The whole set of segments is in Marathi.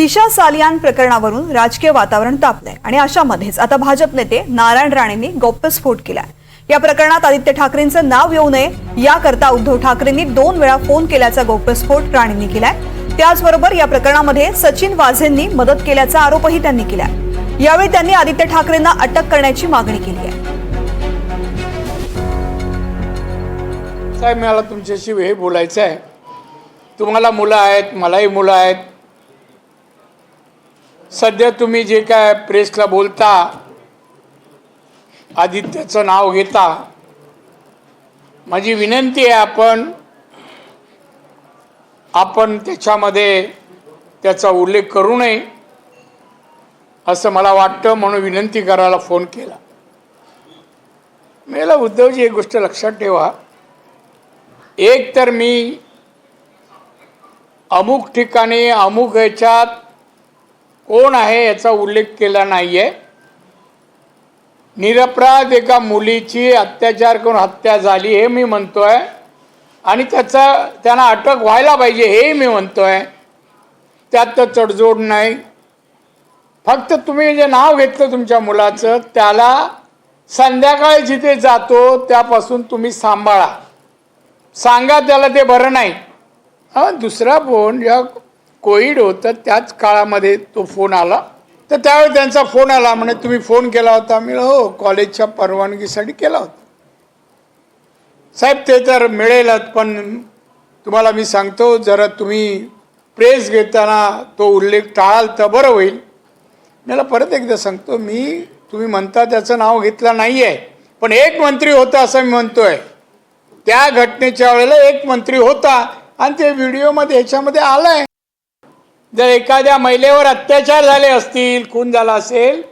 दिशा सालियान प्रकरणावरून राजकीय वातावरण तापलंय. आणि अशामध्येच आता भाजप नेते नारायण राणेंनी गौप्यस्फोट केलाय. या प्रकरणात आदित्य ठाकरेंचं नाव येऊ नये याकरता उद्धव ठाकरेंनी दोन वेळा फोन केल्याचा गौप्यस्फोट राणेंनी केलाय. त्याचबरोबर या प्रकरणामध्ये सचिन वाझेंनी मदत केल्याचा आरोपही त्यांनी केलाय. यावेळी त्यांनी आदित्य ठाकरेंना अटक करण्याची मागणी केली आहे. साहेब मला तुमच्याशी हे बोलायचं आहे तुम्हाला मुलं आहेत मलाही मुलं आहेत. सध्या तुम्ही जे काय प्रेसला बोलता आदित्याचं नाव घेता माझी विनंती आहे आपण आपण त्याच्यामध्ये त्याचा उल्लेख करू नये असं मला वाटतं म्हणून विनंती करायला फोन केला. मला उद्धवजी एक गोष्ट लक्षात ठेवा. एक तर मी अमुक ठिकाणी अमुक ह्याच्यात कोण आहे याचा उल्लेख केला नाही आहे निरपराध एका मुलीची अत्याचार करून हत्या झाली हे मी म्हणतो आहे आणि त्याचा त्यांना अटक व्हायला पाहिजे हेही मी म्हणतो आहे त्यात तर तडजोड नाही. फक्त तुम्ही जे नाव घेतलं तुमच्या मुलाचं त्याला संध्याकाळी जिथे जातो त्यापासून तुम्ही सांभाळा. सांगा त्याला ते बरं नाही. हा दुसरा फोन जेव्हा कोविड होतं त्याच काळामध्ये तो फोन आला. तर त्यावेळी त्यांचा फोन आला म्हणे तुम्ही फोन केला होता. मी हो कॉलेजच्या परवानगीसाठी केला होता. साहेब ते तर मिळेलच पण तुम्हाला मी सांगतो जरा तुम्ही प्रेस घेताना तो उल्लेख टाळाल तर बरं होईल. मला परत एकदा सांगतो मी तुम्ही म्हणता त्याचं नाव घेतलं नाही आहे पण एक मंत्री होता असं मी म्हणतो आहे त्या घटनेच्या वेळेला एक मंत्री होता आणि ते व्हिडिओमध्ये ह्याच्यामध्ये आहे जर एखाद्या महिलेवर अत्याचार झाले असतील खून झाला असेल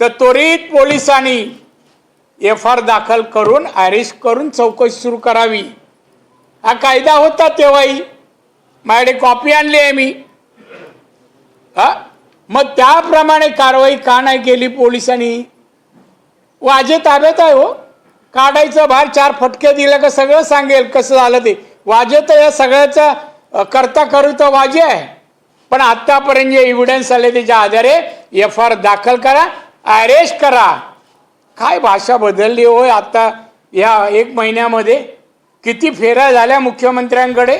तर त्वरित पोलिसांनी एफ आर दाखल करून अरेस्ट करून चौकशी सुरू करावी. हा कायदा होता तेव्हाही. माझ्याकडे कॉपी आणली आहे मी. हा? मग त्याप्रमाणे कारवाई का नाही केली पोलिसांनी? वाजे ताब्यात आहे हो. काढायचं बाहेर चार फटके दिले का सगळं सांगेल कसं झालं ते. वाजे तर या सगळ्याचा करता करू तर वाजे आहे. पण आत्तापर्यंत जे एव्हिडन्स आले त्याच्या आधारे एफ आर दाखल करा अरेस्ट करा. काय भाषा बदलली होय आत्ता या एक महिन्यामध्ये? किती फेऱ्या झाल्या मुख्यमंत्र्यांकडे?